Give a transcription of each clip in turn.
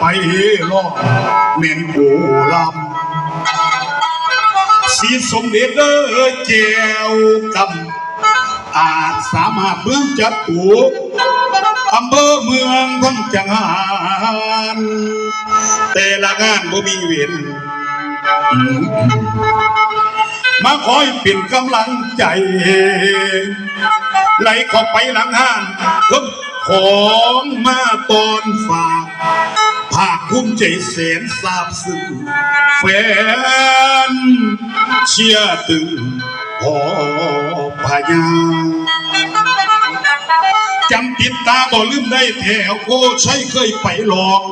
ไปล่อเม่นโอลำสีสมเด็จเด้อแจวกำอาจสามารถเมืองจัดตูอำเภอเมืองทั้งจังหารแต่ละงานบ่มีเว้นมาคอยเป็นกำลังใจไหลเข้าไปหลังห้านเพิ่ม ของมาตอนฝากภาคภูมิใจแสนซาบซึ้งแฟนเชียร์ตึงพอพญาจำติดตาบ่ลืมได้แถวโกใช้เคยไปหลอง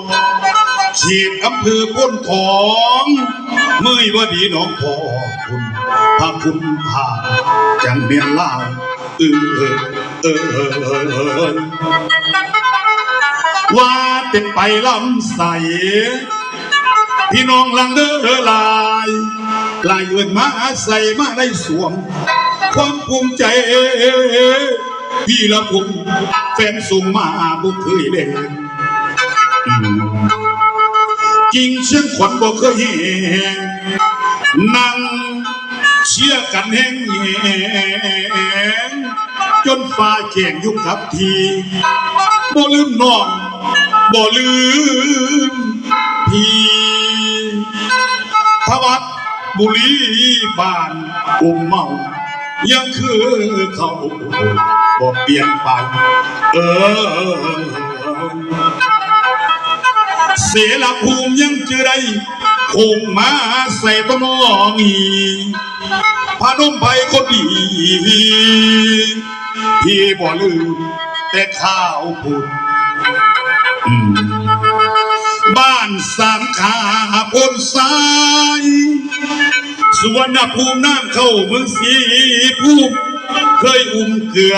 เขตอำเภอพ้นทองเมื่อว่าดีน้องพ่อคุณพระคุณพาจังเมียนลาวเออเออ เออเออเออเออว่าเต็มไปลำใส พี่น้องลังเด้อลายลายเงินมาใส่มาได้สวม ความภูมิใจพี่ละผมแฟนส่งมาบุเคยเล่นจริงเชียงขวัญบ่เคยเห็นนั่งเชียร์กันแห้งแหง จนฟ้าแข่งยุคกับทีบ่ลืมน้องบ่ลืมพี่ทวัดบุรีบ้านอุ้มเมายังคือเขาบ่เปลี่ยนไปเออเสรภูมิยังจะได้คงมาใส่ต้นองอีพานมไปคนดี พี่บ่ลืมแต่ข้าวพุดบ้านสามขาพนสายสวนภูมิน้ำเข้าเมืองสีภูมิเคยอุ้มเกลือ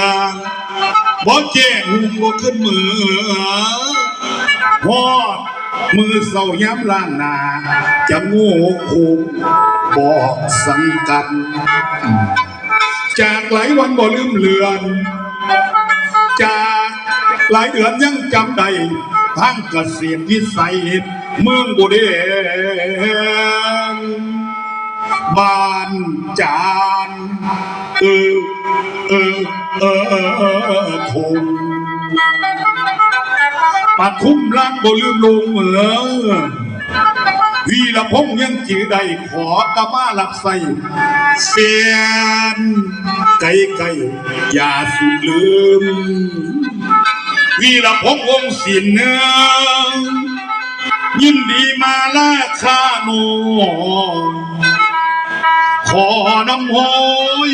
บ่แจ้งหุมบ่ขึ้นมือพอดมือเศร้าย้ำล่างนาจะโง่คูบอกสังกัน จากหลายวันบ่ลืมเลือน จากหลายเดือนยังจำได้ทั้งเกษตรวิสัยเมืองบุเดงบ้านจานเออเออเออเออเออคงปัดคุ้มล้างบ่ลืมลงเหมือ วีละพงษ์ยังจือใดขอกะมาหลับใส่เสียนไก่ไก่อย่าสุดลืม วีละพงษ์วงศิลเนื้อยินดีมาล่าคาโนขอน้ำหอย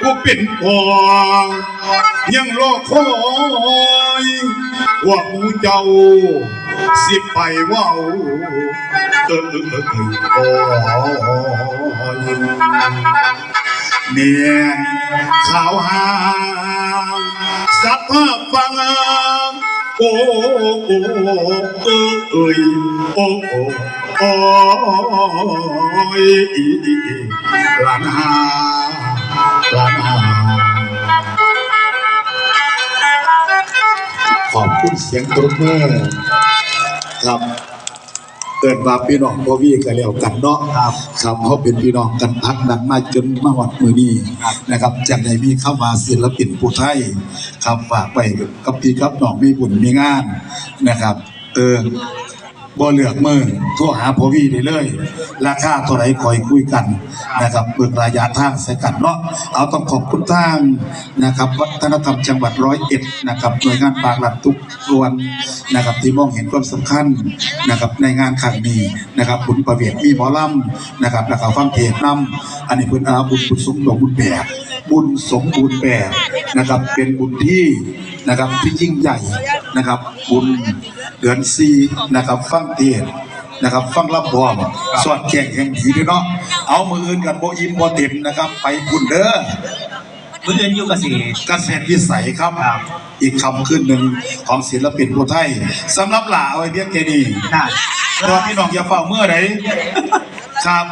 กูเป็นปองยังรอคอยว่าหมูเจ้า สิไปว่าเออเออเออเออโอ้ยเมียข่าวหางสักภาพฟังโอ้โอ้เออเอ้ยโอ้โอ้โอ้ยอีอีอีลานหาลานหาขอบคุณเสียงตรบมือ ครับเกิดมาพี่น้องพ่อวี่กันแล้วกันเนาะครับครับเขาเป็นพี่น้องกันพักนั้นมาจนมาวัดมือนี้นะครับจากในมีเข้ามาศิลปินผู้ไทยครับฝากไปกับพี่ครับน้องมีบุญมีงานนะครับ เออ บ่เลือกมือโทรหาพ่อวีได้เลย ราคาเท่าไหรคอยคุยกันนะครับเปิดระยะทางใส่กันเนาะเอาต้องขอบคุณทางนะครับวัฒนธรรมจังหวัดร้อยเอ็ดนะครับหน่วยงานปากหลักทุกส่วนนะครับที่มองเห็นความสำคัญนะครับในงานครั้งนี้นะครับบุญประเวทมีหมอลำนะครับแล้วก็ฟังเทศน์นำอันนี้เพิ่นอาบุญบุญสมดอกบุญแบกบุญสมบูรณ์แบบนะครับเป็นบุญที่นะครับที่ยิ่งใหญ่ นะครับ บุญเดือนซีนะครับฟังเทศน์นะครับ ฟังลำบอมสอดแจงแห่งผีด้วยเนาะเอามืออื่นกันโบอิมโบเต็มนะครับ ไปบุญเด้อมื้ออื่นอยู่กับสิเกษตรวิสัยครับ อีกคำขึ้นหนึ่งของศิลปินผู้ไทยสำหรับหลาเอาไว้เพียงแค่นี้น่ะตอนพี่น้องอย่าเฝ้าเมื่อไหรครับ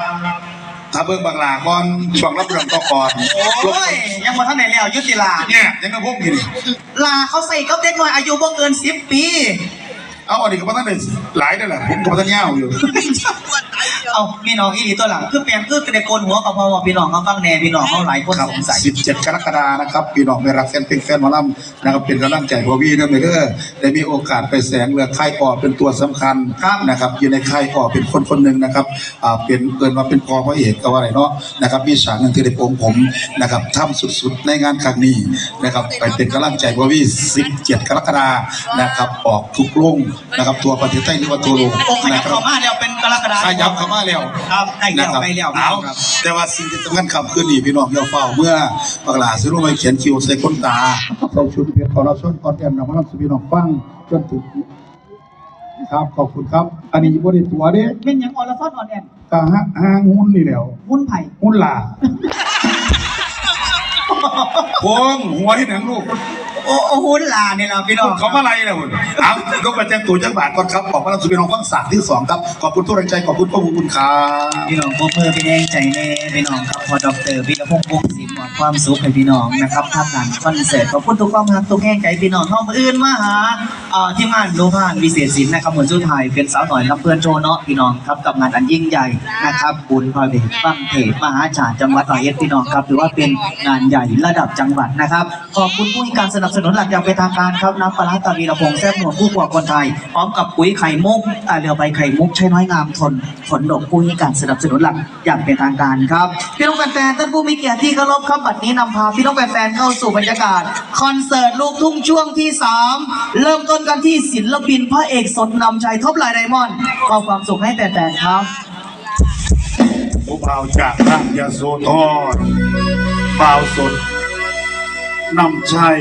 ถ้าเบิ่งบางหลาก่อนช่วงรับเรื่องต่อก่อนโอ้ยยังบ่ทันไหนแล้วยุติลาเนี่ยยังกระพงอยู่นี่ลาเขาใส่กับเด็กน้อยอายุบ่เกิน10ปี เอาอันนี้ก็บ่ทันได้หลายนั่นแหละผมก็บ่ทันยาวอยู่ เอาพี่น้องอีหลีตัวหลังคือเปลี่ยนคือกระเดกโกนหัวกับพ่อว่าพี่น้องเขาฟังแน่พี่น้องเขาหลายคนครับสงสัย17 กรกฎานะครับ พี่น้องไม่รักแฟนเพลงแฟนหมอลำนะครับเป็นกำลังใจพอวีเด้อเด้อได้มีโอกาสไปแสงเรือค่ายปอเป็นตัวสำคัญนะครับ อยู่ในค่ายปอเป็นคนคนหนึ่งนะครับอ่าเป็นเกินมาเป็นพอพระเอกก็ว่าอะไรเนาะนะครับมีฉากหนึ่งที่ได้โปงผมนะครับทำสุดๆในงานครั้งนี้นะครับไปเป็นกำลังใจพอวี17 กรกฎานะครับออกทุกโรงนะครับตัวประเทศไทยหรือว่าตัวโลกโอ้ขยันะบครัเข้าบมาแล้วเป็นกรกฎาคม ขยับเข้ามาแล้วครับใกล้แล้วนะครับใกล้แล้ว เอาครับแต่ว่าสิ่งที่สำคัญครับคือนี่พี่น้องอย่าเฝ้าเมื่อปากหลาซื้อลงไปเขียนคิวใส่ก้นตาใส่ชุดเพชรของเราส่วนคอนแอนนำมารับสุพี่น้องฟังจนถึงครับขอบคุณครับ อันนี้บ่ได้ตัวเด้เป็นหยังออลฟอนออนแอนกะฮะหางหุ้นนี่แหล้วหุ้นไผ่หุ้นหลาพงหัวที่หนังลูก โอ้โอ้หุ้นลาเนี่ยเราพี่น้องเขามาอะไรนะคุณเอายกประแจงตัวจังบาทก่อนครับขอบพระรับสุพี่น้องฟังสามที่สองครับขอบคุณทุกแรงใจขอบคุณพระคุณครับพี่น้องพวกเพื่อพี่แดงใจแน่พี่น้องครับพอดอกเตอร์พี่กระพงศ์วงศ์ศิลป์หวังความสุขให้พี่น้องนะครับท่ามกลางคอนเสิร์ตขอบคุณทุกความรักทุกแห่งใจพี่น้องท้องมืออื่นมาหาเอ่อที่งานโลพานวิเศษศิลป์นะครับเหมือนสุดท้ายเป็นสาวหน่อยรับเพื่อนโชว์เนาะพี่น้องครับกับงานอันยิ่งใหญ่นะครับบุญพระเดชฟังเทศมหาชาติจังหวัดร้อยเอ็ดพี่น้องครับถือว่าเป็นงานใหญ่ระดับจังหวัดนะครับขอบคุณผู้ให้การสนับสนุนหลักอย่างเป็นทางการครับน้ำปลาตาวีระพงษ์แซ่บหนวดผู้กว่าคนไทย พร้อมกับปุ๋ยไข่มุกตาเรือใบไข่มุกใช้น้อยงามทนผลดกผู้ให้การสนับสนุนหลักอย่างเป็นทางการครับพี่น้องแฟนๆท่านผู้มีเกียรติที่เคารพครับบัดนี้นำพาพี่น้องแฟนๆเข้าสู่บรรยากาศคอนเสิร์ตลูกทุ่งช่วงที่ 3 เริ่มต้นกันที่ศิลปินพระเอกสดนำชัยทบลายไดมอนด์ขอความสุขให้แฟนๆครับผู้บ่าวจากทางยาโสธรบ่าวสด นำชัย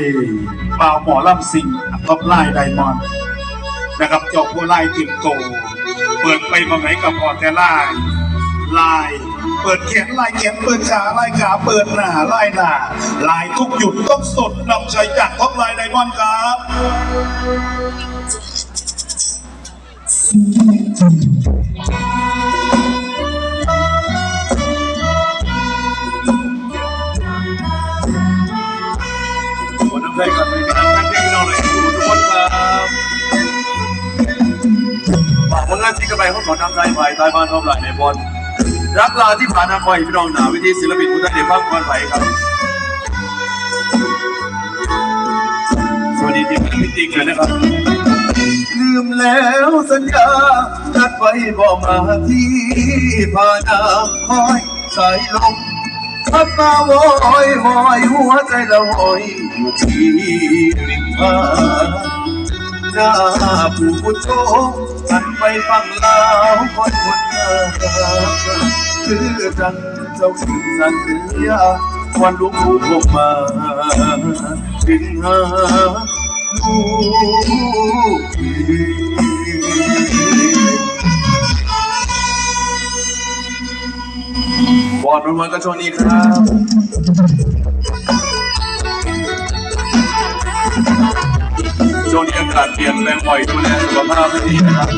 บ่าวหมอลำสิงท็อปไลน์ไดมอนด์นะครับเจ้าผู้ไล่ติดโต เปิดไปมาไหนกับพอแต่ไล่ไล่เปิดแขนไล่แขนเปิดขาไล่ขาเปิดหน้าไล่หน้าไล่ทุกหยุดต้องสดนำชัยจากท็อปไลน์ไดมอนด์ครับ วันน้ำใจกันไปกันแฟนเพลงพี่น้องเลยทุกคนครับฝากผลงานซิงเกิลใหม่ของสอนนำใจไผ่ใต้บ้านทอมหลายในบอลรักลาที่ผ่านมาคอยพี่น้องหนาวิธีศิลปินผู้ใจเด็กฟังก่อนไผ่ครับ สวัสดีทีมงานพิจิกเลยนะครับ ลืมแล้วสัญญานัดไว้บอกมาที่ผ่านน้ำคอยสายลม พัดมาโวยโวยหัวใจเราโอยอยู่ที่ริมหาดหน้าผู้ชมหันไปฟังลาวคนคนเดิมคือจังเจ้าขึ้นสัญญาวันลูกผู้ผมมาถึงหาลูก บอลมันก็ช่วงนี้ครับช่วงนี้อากาศเปลี่ยนแปลงบ่อยดูแลสุขภาพให้ดีนะครับ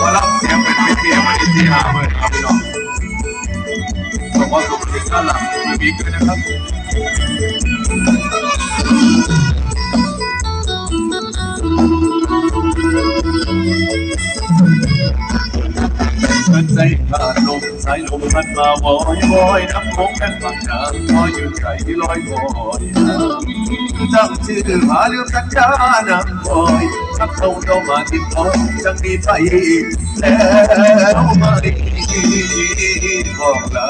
ว่ารับเสียงเป็นวิธีมันอีสี่หาเลยครับพี่น้องบอกว่าสุขภาพหลังม่มีเกินนะครับ ใจขาดลมสายลมพัดมาวอยวอยน้ำคงแค่ฝั่งน้ำคอยอยืนใจลอยคอยจำชื่อหาลืมสัญญาน้ำคอยชักเข้าเข้ามาติดคอยจังดีใจแล้วมาดีบอกลา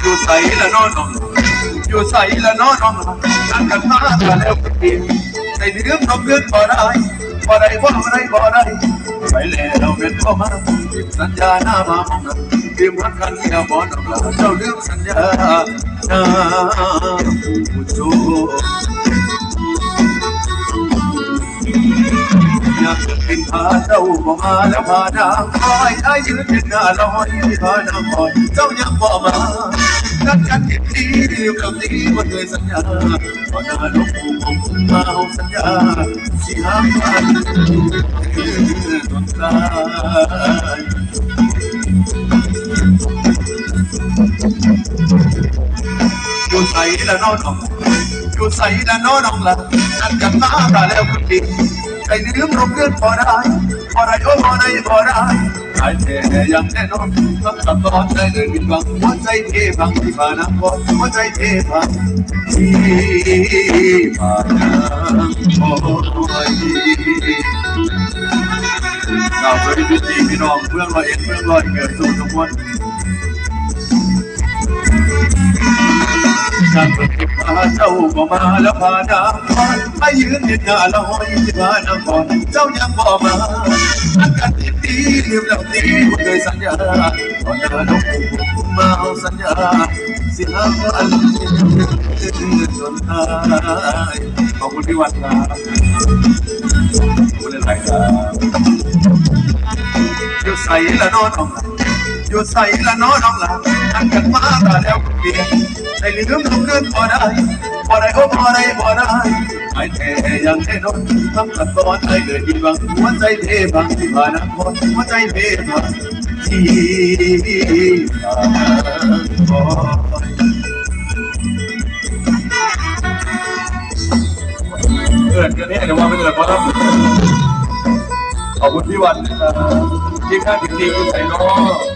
อยู่ใส่ละนอนนอนอยู่ใส่ละนอนนอนนั่งกันมากแล้วกินใส่ เรื่องทำเรื่องบ่ได้บ่ได้บ่ได้บ่ได้ไปแล้วเป็นพ่อมาสัญญาหน้ามามองนะเตรียมรักกันอย่าบ่นำลาเจ้าลืมสัญญาหน้าผู้ชมอยากจะเป็นพาเจ้าบ่มาแล้วพานางคอยได้ยืนเป็นหน้าลอยพานางคอยเจ้ายังบ่มานัดกันอีกทีเดียวกับนี้บ่เคยสัญญาบ่น่าลบหลู่ผ มาเอาสัญญาสิหากันจนตายอยู่ใส่ละนอนน้องอยู่ใส่ละนอนน้องละนั่นกันมาตาแล้วคุณดีใจลืมลมเลือนพอได้พอได้โอ้พอได้พอได้หายแท้ยังแน่นอนรับตัดตอนใจเลยผิดหวังหัวใจเทพังที่ผ่านน้ำก่อนหัวใจเทพัง ที่มานโอ้ยเราเคยพิธีพี่น้องเพื่อนรอยเอ็ดเพื่อนรอยเกิดสู่ทุกคน การเปิดพาเจ้าก็มาแล้วพาดาไปยืนเห็นหน้าลอยที่พานครเจ้ายังบ่มาอันกันติดตีลืมแล้วตีคุณเคยสัญญาตอนเดินลงมาเอาสัญญาสิหาวันจนตายขอบคุณพี่วันครับคุณเล่นไรครับอยู่ใส่ละนอนน้องละ อยู่ใส่ละนอนน้องละนั่งกันมาตาแล้วเปลี่ยนได้ลืมทุกเรื่องพอได้พอได้โอ้พอได้พอได้ไอ้แท้ยังแน่นอนทำกันตอนไอ้เกิดกินวังหัวใจเทพังที่ผ่านน้ำคนหัวใจเทพังที่ผ่านน้ำคนเกิดกันเนี่ยเดี๋ยวว่าไม่เกิดเพราะเราขอบคุณพี่วันนะครับที่ข้าถึงทีคุณใส่ล้อ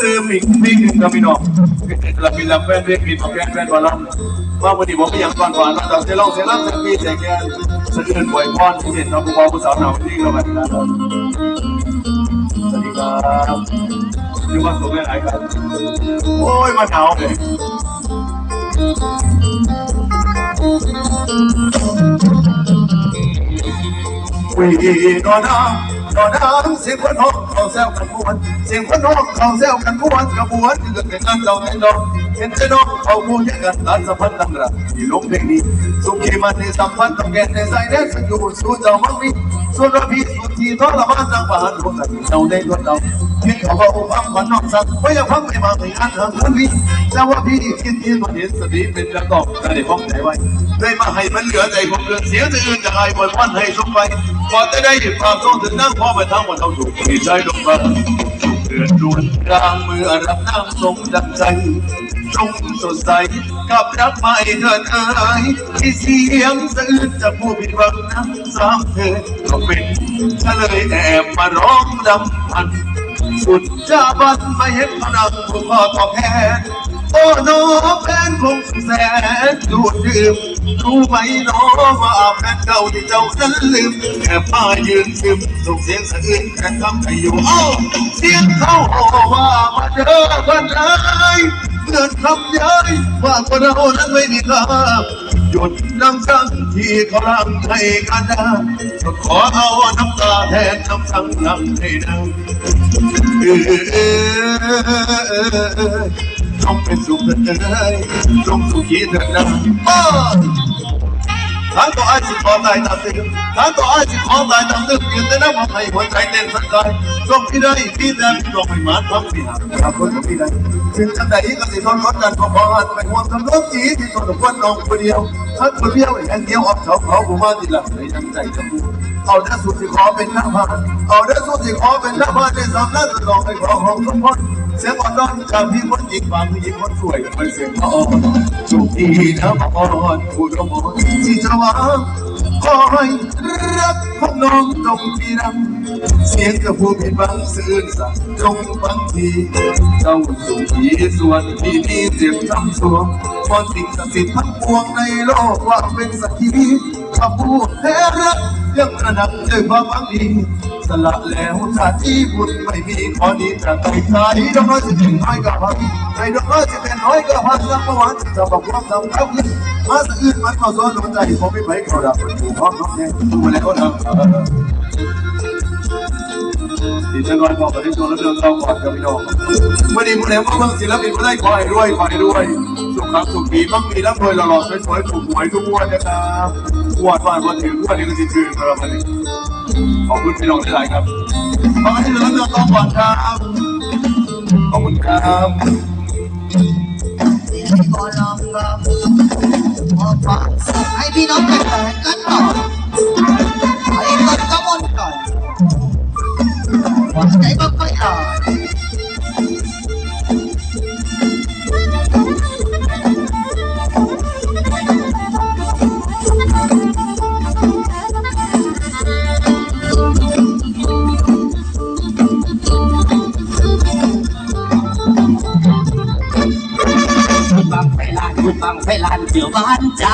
ซื้อมิงมิงกับพี่น้องเรามีลำแฟนเรียกมีมาแฟนแฟนบอลลัมว่าวันนี้ผมไม่อยากก่อนก่อนเราจะเล่าเสียงล่ำเสียงปีเสียงแกนสะอื่นบ่อยพรที่เห็นเราผู้บ่าวผู้สาวหนาวที่เราแบบนั้นสวัสดีครับอยู่มาสูงหลายครับโอ้ยมาหนาวเลยวีนอนน้ำนอนน้ำสียงคนห้อง เซลกันกวนเสียงพนห้องเขาแซลกันกวนกระบวนเกิดเป็นงานเราให้น้องเห็นจะดอกเขาพูดยังกันตันสัมพันธ์ตั้งระที่ลงเพลงนี้สุขีมันในสัมพันธ์ต้องแก่ในใจแน่สัอยู่สู้เจ้ามังมี ส่วนเราพี่สุดที่ทรมานตั้งบ้านคนละเราได้ตัวเราเพียงเขาบอกว่ามันนอกสักไม่อยากพังไม่มาไม่งานทางทันทีแต่ว่าพี่คิดที่มันเห็นสติเป็นกระตอกแต่ได้ป้องใจไว้ได้มาให้มันเหลือใจผมเหลือเสียใจอื่นจะให้บนวันให้สุขไปพอจะได้หยิบความทรงถึงนั่งพ่อไปทั้งหมดเอาถูกดีใจลงมาเดือดดวนกลางมือรับน้ำทรงดังใจ จงสดใสกับรักไม่เถิดเอ่ยที่เสียงสะอื้นจากผู้ผิดหวังน้ำสามเธอก็เป็นก็เลยแอบมาร้องดำพัน สุดจะบันไม่เห็นพลังผู้พ่อตอบแทนโอ้น้องแฟนคงแสนดูดดื่มรู้ไหมน้องว่าแฟนเก่าที่เจ้านั้นลืมแค่ผ้ายืนซึมส่งเสียงสะอื้นแค่ทำให้อยู่เอ้าเสียงเขาโอ้ว่ามาเจอกันเลย เงินคำย้ายว่าคนเรานั้นไม่มีค่าหยุดน้ำสังที่กำลังให้กันนะก็ขอเอาน้ำตาแทนน้ำสังลังให้นะจงเป็นสุขเถิดเอ้ยจงสุขีเถิดนะ ทางต่ออาชีพขอตายตามตึกทางต่ออาชีพขอตายตามตึกยืนแต่น้ำมันให้หัวใจเต้นสักกายจงที่ได้พี่แดงจงให้มาทำพี่หาทำคนของพี่ได้ถึงจังใดก็สิทนกดดันของพ่อหันไปห่วงคำร้องจีที่ตัวคนน้องคนเดียวถ้านคนเดียวอย่างเดียวออกเขาเขาผู้มาที่หลังในทั้งใจจะพูดเอาเด้สุดที่ขอเป็นหน้ำพันเอาเด้สุดที่ขอเป็นหน้ำพันในสามนัดลองให้ขอของทุกคน เสียงอ่อนร้อนจากพี่คนหญิงบางผู้หญิงคนสวยเป็นเสียงอ่อนจุกดีนะอ่อนผู้กมที่จะวางคอยรักของน้องจงที่รักเสียงกับผู้ผิดบังสื่อสักจงบางทีเจ้าสุขีส่วนที่มีเจ็บช้ำสวงพอสิ่งศักดิ์สิทธิ์ทั้งปวงในโลกว่าเป็นสักขีคำพูดแท้รัก ยังกระดับด้วยความหวังดีสละแล้วชาติที่บุญไม่มีขอนี้จะไปใครดอกน้อยจะเป็นน้อยก็พันใครดอกน้อยจะเป็นน้อยก็พันสักวันจะบอกความสำคัญมาสะอื่นมันเข้าซ้อนหัวใจผมไม่ไปเขาดับมันถูกห้องน้องเนี่ยดูแล้วนะ ดีจังเลยบอกกับที่ชนแล้วเดินเราก่อนกับพี่น้องวันนี้ผู้ใดมาเบิ่งศิลปินผู้ใดขอให้รวยขอให้รวย สุขภาพสุขดีมั่งมีร่ำรวยหล่อๆสวยๆถูกหวยทุกงวดนะครับงวดว่าวันถึงงวดนี้ก็จะถึงแล้ววันนี้ขอบคุณพี่น้องที่หลายครับขอบคุณที่เหลือเรื่องต้องก่อนครับขอบคุณครับขอลองลองขอฝากส่งให้พี่น้องแฟนๆกันหน่อไอ้ต้นกระมนก่อน บังไฟลานบังไฟลานเกี่ยวบ้านใจ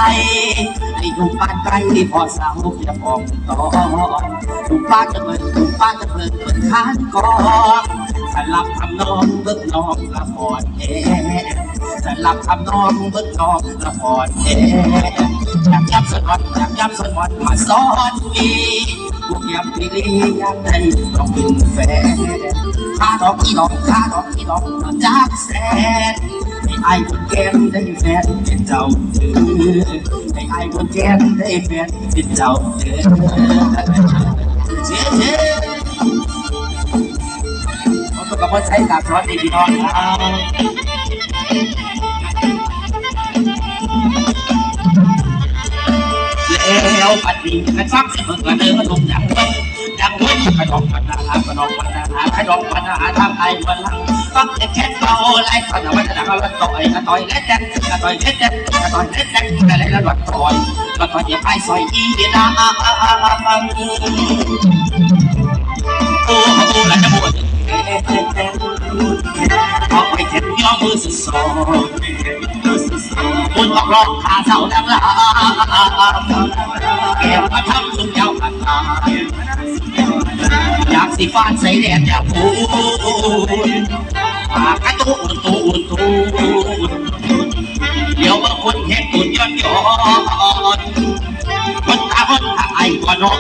ไอ้ลูกบ้านไกลพอสาวจะฟองตอนลูกบ้านจะเปิดลูกบ้านจะเปิดเปิดข้านกอนสลับทำนองเบิกน้องละครเอสลับทำนองเบิกน้องละครเออยากย้ำสนวันอยากย้ำสนวันมาสอนมีบุกยำปีลียามใดต้องเป็นแฟนข้าดอกที่ดอกข้าดอกที่ดอกมาจากแสน ไอ้คนแก่ได้แฟนเป็นเจ้าเธอให้ไอ้คนแก่ได้แฟนเป็นเจ้าเธอเจ๊เจ๊ผมก็บอกใช้กับร้อนดีพี่น้องครับแล้วปัดดีกันซ้ำสิเพิ่งกระเดินลงอย่างเพิ่งอย่างเพิ่ง กระดองปัญหากระดองปัญหากระดองปัญหาทำไอ้วันลังฟังแต่แค่เบาไล่ฟังแต่ว่าจะดังแล้วต่อยกระต่อยเล็ดแดงกระต่อยเล็ดแดงกระต่อยเล็ดแดงแต่แล้วหลัดต่อยกระต่อยย่าไปซอยอีเดียนาโอ้โหแล้วจะหมดเอาไปเก็บยอมือสุดสองคุณบอกร้องขาเสาดังลาแก้วมาทำสุดยาวขันตา สิฟาดใส่แดดอยาพูดปากกระตูนตูนตูนเดี๋ยวบางคนเห็นตุนย้อนย้อนคนตาคนตาไอ้ก็นอน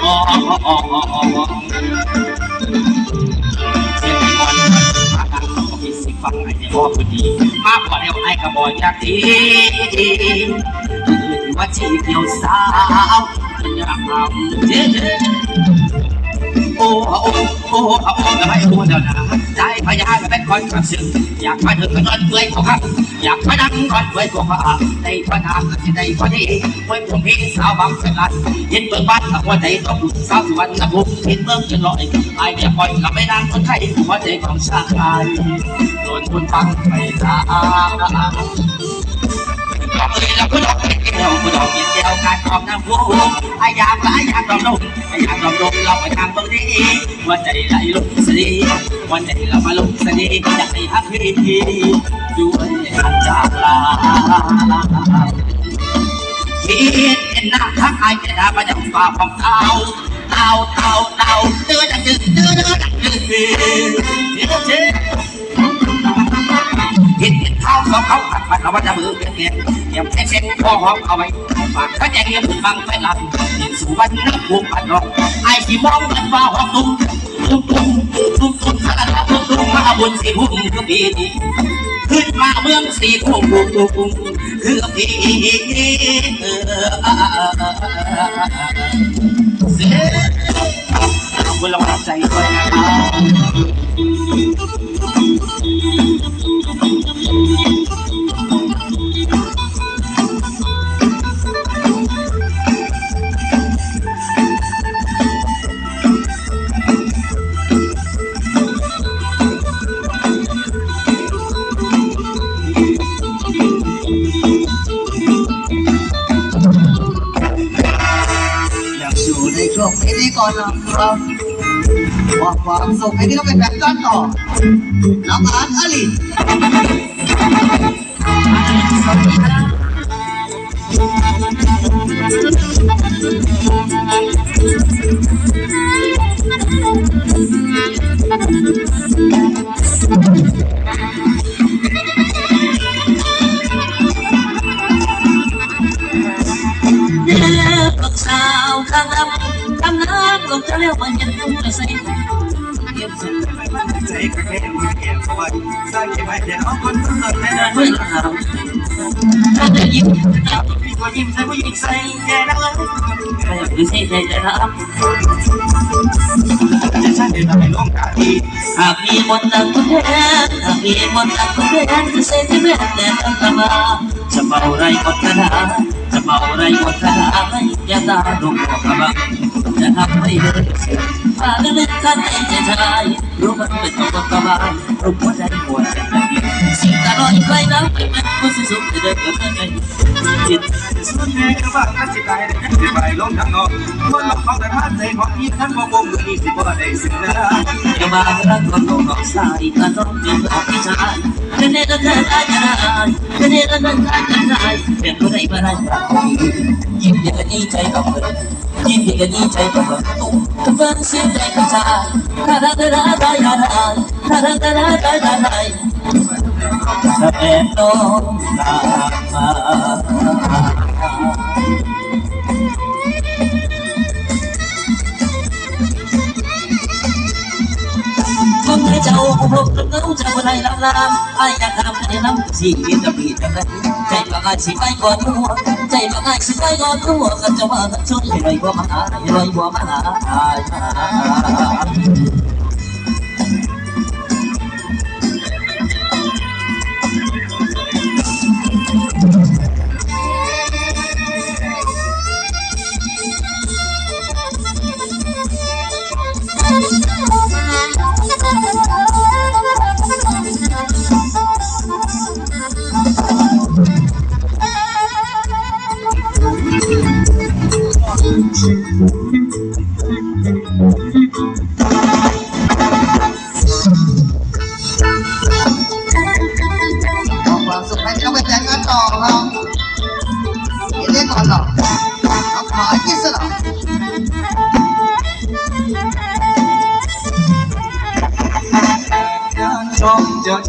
ฟังไอ้พ่อพอดีมาพอเดียวไอ้กระบอกจากทีว่าชีเดียวสาวอยากทำเจ๊เจ๊ อ้โอ้โอ้โอ้โอ้ไม่รู้เดี๋ยวนะใจพยานเป็นคนกระสืออยากมาถึงกันเปื่อยของข้าอยากมาดังก่อนเปื่อยของข้าในปัญหาที่ในพอดีเมื่อผมพี่สาวบางสลัดเห็นเปิดบ้านกับว่าใจต้องสาวสวรรค์กับผมเห็นเมืองจนลอยไอ้เนี่ยปล่อยกับไม่นางคนไทยหัวใจของชาติโดนคุณฟังไปตา ดอกเลยแล้วก็ดอกเดียวก็ดอกเดียวการออกน้ำพุไอ้ยากหลายอยากลองลงไอ้ยากลองลงเราไปทางตรงนี้ว่าใจไหลลงสนีวันใจเรามาลงสนีอยากให้ฮักพี่ด้วยหันจากลาคิดเห็นหน้าทักอายเป็นหน้าประจำฝ่าของเท้าเท้าเท้าเท้าเดือดดังดื้อเดือดดังดื้อเดือดเดือดเห็นเห็น เท้าสองเขาขัดขัดเราว่าจะมือเปลี่ยนเปลี่ยนเตรียมแท็กเซ็ตคอหอมเอาไว้ฝากเขาแจกเงินฟังไปหลับเห็นสู่วันนักวงปัดรองไอ้ที่มองกันว่าหอมตุ้มตุ้มตุ้มตุ้มตุ้มสารพัดตุ้มตุ้มมาบนสีหุ่นคือปีนี้ขึ้นมาเมืองสีคุ้มคุ้มคุ้มคือปีเสียขอบคุณราใจด้วยนะครับ อยู่ในช่วงพิธีกรนะครับว่าความสุขให้พี่ต้องเป็นแบบกันต่อน้องอาร์ตอลิสวัสดีครับ เลี้ยวมันยังคงจะใส่เก็บสุดใจกระเทยมือเกี่ยวสวัสดีสร้างเก็บไว้เดี๋ยวเอาคนสดในนั้นเมื่อหนาวถ้าได้ยินจับมีคนยิ้มใส่ผู้หญิงใส่แย่นะเลยไปหรือใส่ใจจะรับจะใช่เดี๋ยวทำให้ลงกาทีหากมีมนต์ตะกุนแทนหากมีมนต์ตะกุนแทนจะใส่ที่แม่แต่อันตมาจะเมาไรหมดคณะจะเมาไรหมดคณะไม่ยาตาดงบอกกำลัง จะทำให้เดินถ้าเล่นท่านเองจะทายรู้มันเป็นตัวกบาลรู้ว่าใจปวดจ ไกลน้ำเป็นสิสุขจะเดินกันไงจิตสุดแม่ก็ว่ามันสิตายได้ยังสิไปลงทางนอกคนลงของแต่ท่านใจของอีท่านบ่บ่มือนี้สิบ่ได้สินะจะมารักคนของนองสายกันต้องเป็นของพี่ชายเดินเดินเดินได้จะได้เดินเดินเดินได้จะได้เป็นผู้ใดมาได้ยิ้มเดียวดีใจกับเธอยิ้มเดียวดีใจกับเธอตุ้มฟังเสียงใจพี่ชายถ้าได้ได้ได้ได้ถ้าได้ได้ได้ได้ได้ถ้าเป็นน้องตามมาคนเจ้าพบกับเงาเจ้าในลำน้ำไอ้ยังเลย ใจบางไอ้สิไปก่อนหัวใจบางไอ้สิไปก่อนหัวกันจะว่ากันชนให้ลอยบัวมาหาใ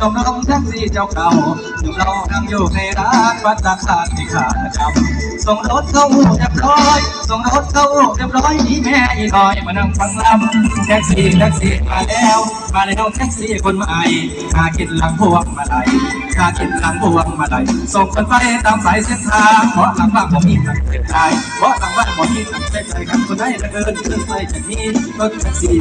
มน้องแท็กซี่เจ้าเก่าอยู่เรานั่งอยู่ในร้านวัดตาคาดที่ขาจำส่งรถเข้าเรียบร้อยส่งรถเข้าเรียบร้อยนี่แม่อีน้อยมานั่งฟังลำแท็กซี่แท็กซี่มาแล้วมาแล้วแท็กซี่คนใหม่ข้ากินหลังพวงมาลัยข้ากินหลังพวงมาลัยส่งคนไปตามสายเส้นทางเพราะหลังบ้านผมมีตั้งเส้นใจเพราะหลังบ้านผมมีตั้งเส้นใจกันคนได้ละเกินขึ้นไปจากนี้รถแท็กซี่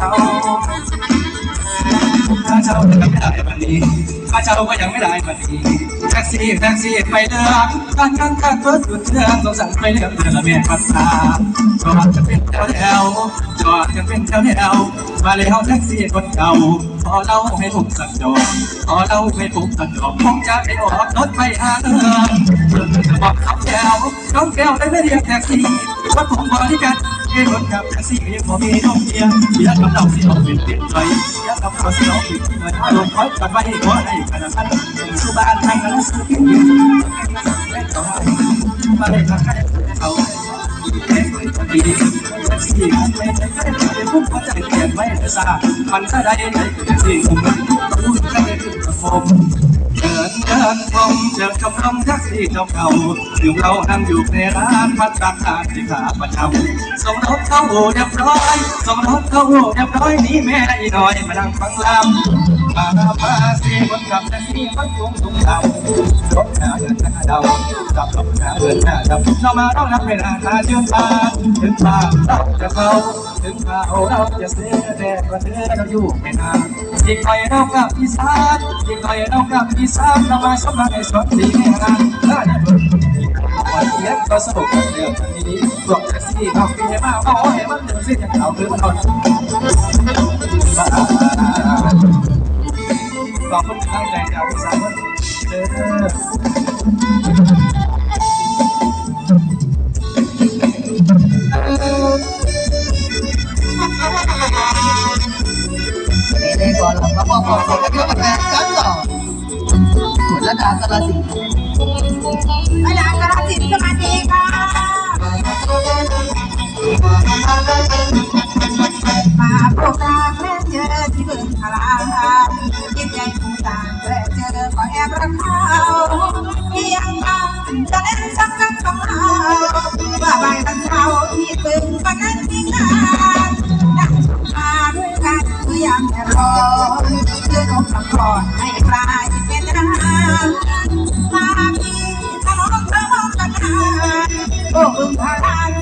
ข้าเจ้าก็ยังไม่ได้วันนี้ข้าเจ้าก็ยังไม่ได้วันนี้แท็กซี่แท็กซี่ไปเดืองการงานข้างรถหยุดเรื่องสงสารไปเรื่องเดือนละเมียภาษาจอดจะเป็นแถวแถวจอดจะเป็นแถวแถวมาเลยเอาแท็กซี่คนเก่าพอเล่าให้ผมสักดอกพอเล่าให้ผมสักดอกคงจะได้ออกรถไปหาเรื่อบอกขับแก้วน้องแก้วได้ไม่เรียกแท็กซี่ว่าผมบริการ ให้รถกับแท็กซี่ยังพอมีน้องเมียอยากกับเราสิเอาเป็นติดไปอยากกับเราสิเอาเป็นติดไปลงคอยกันไว้ขอให้ขนาดนั้นสุบ้านทางนั้นสุดที่นต่อไปมาเล่นกันให้เขา ดีที่ไม่ใช่แค่เป็นผู้เข้าใจไม่ได้สามันถ้าได้ในแท็กซี่ผมรู้แค่เป็นกระผมเดินเดินพมเจอกับลมท็กซี่เจ้าเก่าอยู่เรานั่งอยู่ในร้านพัดราคาที่ขาประจำส่งรถเข้าเรียบร้อยส่งรถเข้าเรียบร้อยนี่แม่อีน้อยมานั่งฟังลำ มาพาสีคนขับแท็กซี่มันคงสูงดำรถหน้าเดินหน้าดำกับรถหน้าเดินหน้าดำเรามาเรานับเวลาตาเชื่อมตาถึงบ้านเราจะเข้าถึงข่าวเราจะเสียแต่ประเทศเราอยู่ไม่นานอีกหน่อยเรากับอีสานอีกหน่อยเรากับอีสานเรามาสมัครในสวนสีแห่งนั้นถ้าได้เปิดวันเย็นก็สนุกกันเดียวกันนี้พวกแท็กซี่เขาปีนมาเขาเห็นมันเดือดสิ้นอย่างเราคือมันทน ขอบคุณตั้งใจจากอีสานเออเห็นได้ก่อนหรอเอาความสุขให้พี่น้องไปแต่งงานต่อและดาสารสิอาจารย์กระสินสวัสดีค่ะมาพบรักแม่เจอที่บึงพลาจิตใจผู้ แอบรักเขาที่ยังทำจะเล่นสักครั้งของเราว่าใบตันเช้าที่บึงวันนั้นที่งานนั่งมาด้วยกันเพื่อยังจะรอเพื่อนอกสังกอนให้กลายเป็นทหารมามีทะเลาะทะเลาะกันนานโอ้บึงพาราน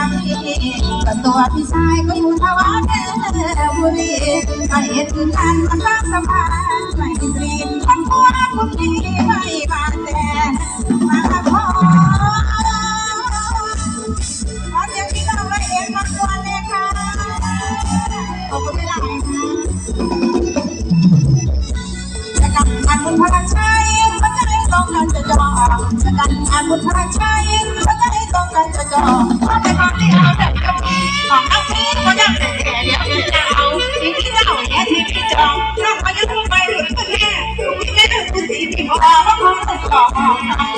จำที่แต่ตัวพี่ชายก็อยู่ทวารบุรีไปเห็นกันมาสร้างสะพานไม่ตรี จะจอจะกันอันบุญพลังชัยมันจะได้ตรงกันจะจอขอแต่ความที่เอาแต่กับของเอาพี่ก็ยังแต่เดี๋ยวจะเอาสิ่ที่เราแย่ที่พี่จองนองอายุทุ่งไปหรือก็แย่แม่คือสีที่พอว่าคงต้องขอเ